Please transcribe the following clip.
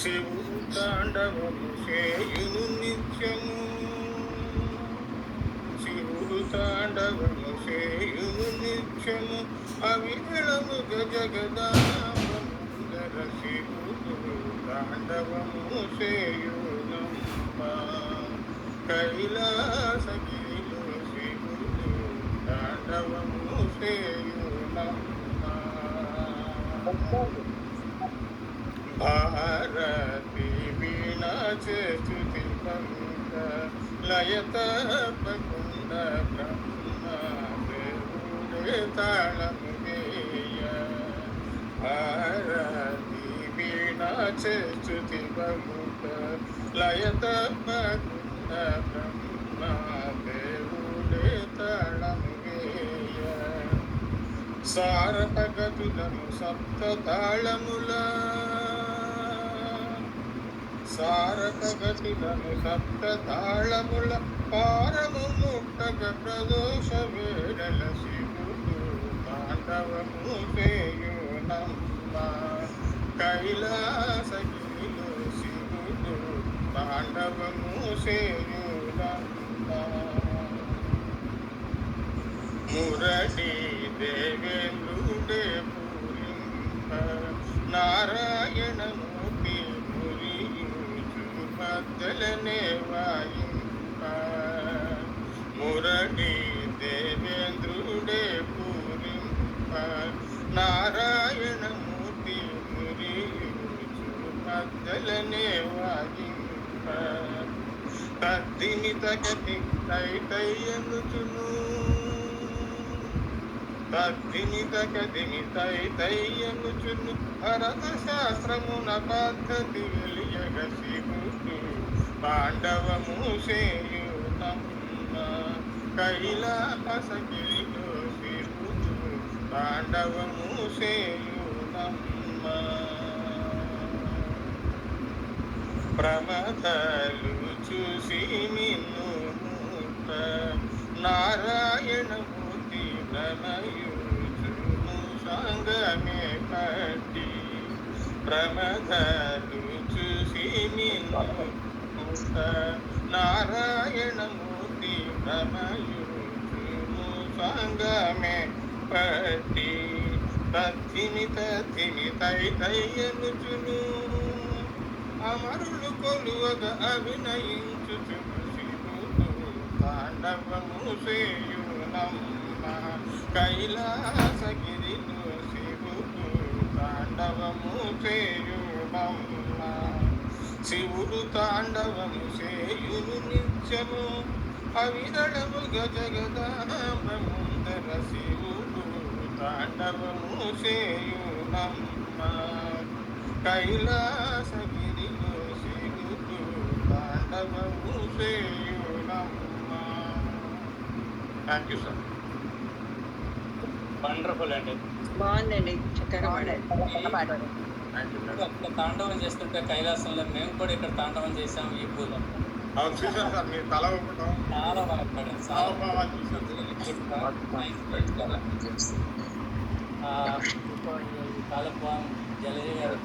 చెవు తాండవము చేయును నిత్యము. శివుడు తాండవము చేయును నిత్యము. అవిరళము గజగదాంబర శివుడు తాండవము చేయును కైలాసగిరిలో శివుడు తాండవము చేయునమ్మ. భారతి వీణా చేస్తుతి పంక లయత పకుండ బ్రహ్మ తాళము వేయ భారతి వీణా చేస్తుతి పంక లయత పకుండ బ్రహ్మ తాళము సారపగతులను సప్త తాళములా సారపగతులను సప్త తాళముల పారము ముట్టగ ప్రదోష వేడల శివుడు తాండవము చేయునమ్మ కైలాసగిరిలో శివుడు పాండవము చేయునమ్మ మురళి దేవేంద్రుడే పూరింప. మద్దలనే వాయింప. మురళి దేవేంద్రుడే పూరింప. నారాయణమూర్తి మురియుచు మద్దలనే వాయింప. తద్దిమిత గతి తైతయ్యనుచును తద్దిమిత గతిమి తైతయ్యనుచును భరత శాస్త్రమున పద్ధతి వెలియగ శివుడు పాండవము చేయునమ్మ కైలాసగిరిలో శివుడు పాండవము చేయునమ్మ ప్రమథలు చూసి నిన్ను ముట్ట నారాయణమూర్తి భ్రమయుచును సంగమే పట్టి ప్రమదలు చూసి నిన్ను ముట్ట నారాయణమూర్తి భ్రమయుచును సంగమే పట్టి తత్తిమి తత్తిమి తై తయ్యనుచును అమరులు కొలువగ అభినయించుచు శివుడు తాండవము చేయునమ్మ కైలాసగిరిలో శివుడు తాండవము చేయుడమ్మ శివుడు తాండవము చేయుడు నిత్యము అవిరళము గజగదాంబముందర శివుడు తాండవము చేయుడమ్మ కైలాసగిరిలో శివుడు తాండవము చేయుడమ్మ థ్యాంక్ యూ సార్ వండర్ఫుల్ అండి. బాగుందండి. చక్కగా పాడారు. అక్కడ తాండవం చేస్తుంటే కైలాసంలో మేము కూడా ఇక్కడ తాండవం చేసాం ఈ పూలో అవును చూసాను సార్ మీరు తల చాలా బాగా చాలా హావభావాలు చూసాను చాలా బాగుంది జలజ గారు